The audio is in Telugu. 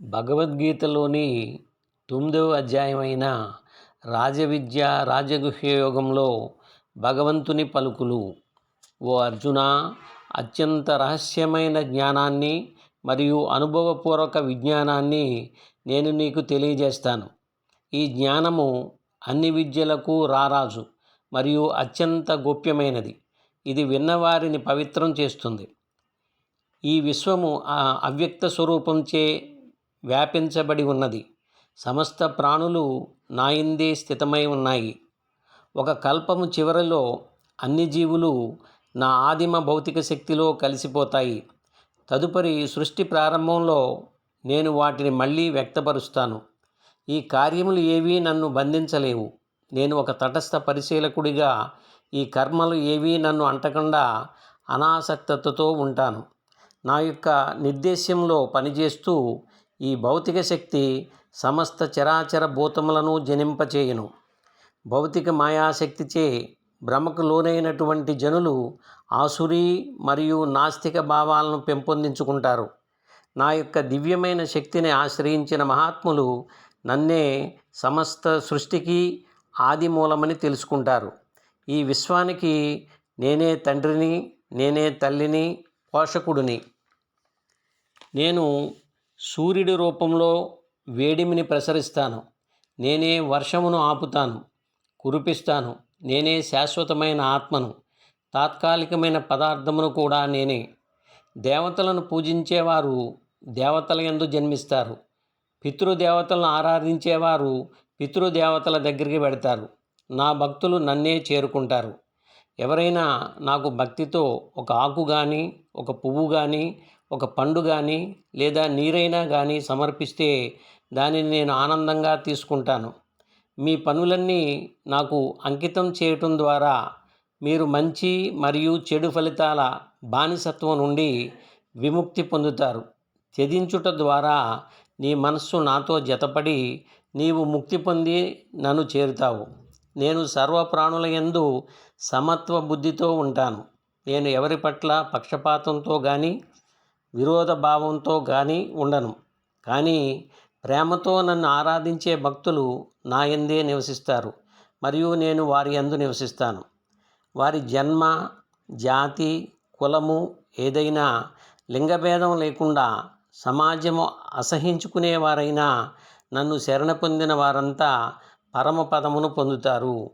భగవద్గీతలోని తొమ్మిదవ అధ్యాయమైన రాజవిద్య రాజగుహ్య యోగంలో భగవంతుని పలుకులు. ఓ అర్జున అత్యంత రహస్యమైన జ్ఞానాన్ని మరియు అనుభవపూర్వక విజ్ఞానాన్ని నేను నీకు తెలియజేస్తాను. ఈ జ్ఞానము అన్ని విద్యలకు రారాజు మరియు అత్యంత గోప్యమైనది. ఇది విన్నవారిని పవిత్రం చేస్తుంది. ఈ విశ్వము ఆ అవ్యక్త స్వరూపంచే వ్యాపించబడి ఉన్నది. సమస్త ప్రాణులు నాయందే స్థితమై ఉన్నాయి. ఒక కల్పము చివరిలో అన్ని జీవులు నా ఆదిమ భౌతిక శక్తిలో కలిసిపోతాయి. తదుపరి సృష్టి ప్రారంభంలో నేను వాటిని మళ్ళీ వ్యక్తపరుస్తాను. ఈ కార్యములు ఏవీ నన్ను బంధించలేవు. నేను ఒక తటస్థ పరిశీలకుడిగా ఈ కర్మలు ఏవీ నన్ను అంటకుండా అనాసక్తతతో ఉంటాను. నా యొక్క నిర్దేశ్యంలో పనిచేస్తూ ఈ భౌతిక శక్తి సమస్త చరాచర భూతములను జనింపచేయును. భౌతిక మాయాశక్తిచే భ్రమకు లోనైనటువంటి జనులు ఆసురీ మరియు నాస్తిక భావాలను పెంపొందించుకుంటారు. నా యొక్క దివ్యమైన శక్తిని ఆశ్రయించిన మహాత్ములు నన్నే సమస్త సృష్టికి ఆది మూలమని తెలుసుకుంటారు. ఈ విశ్వానికి నేనే తండ్రిని నేనే తల్లిని పోషకుడిని. నేను సూర్యుడి రూపంలో వేడిమిని ప్రసరిస్తాను. నేనే వర్షమును ఆపుతాను కురిపిస్తాను. నేనే శాశ్వతమైన ఆత్మను తాత్కాలికమైన పదార్థమును కూడా నేనే. దేవతలను పూజించేవారు దేవతల ఎందు జన్మిస్తారు. పితృదేవతలను ఆరాధించేవారు పితృదేవతల దగ్గరికి వెడతారు. నా భక్తులు నన్నే చేరుకుంటారు. ఎవరైనా నాకు భక్తితో ఒక ఆకు కానీ ఒక పువ్వు కానీ ఒక పండు కానీ లేదా నీరైనా కానీ సమర్పిస్తే దానిని నేను ఆనందంగా తీసుకుంటాను. మీ పనులన్నీ నాకు అంకితం చేయటం ద్వారా మీరు మంచి మరియు చెడు ఫలితాల బానిసత్వం నుండి విముక్తి పొందుతారు. త్యజించుట ద్వారా నీ మనస్సు నాతో జతపడి నీవు ముక్తి పొంది నన్ను చేరుతావు. నేను సర్వ ప్రాణుల యందు సమత్వ బుద్ధితో ఉంటాను. నేను ఎవరి పట్ల పక్షపాతంతో కానీ విరోధ భావంతో కానీ ఉండను. కానీ ప్రేమతో నన్ను ఆరాధించే భక్తులు నా యందే నివసిస్తారు. మరియు నేను వారి యందు నివసిస్తాను. వారి జన్మ జాతి కులము ఏదైనా లింగభేదం లేకుండా సమాజము అసహించుకునేవారైనా నన్ను శరణ పొందిన వారంతా పరమపదమును పొందుతారు.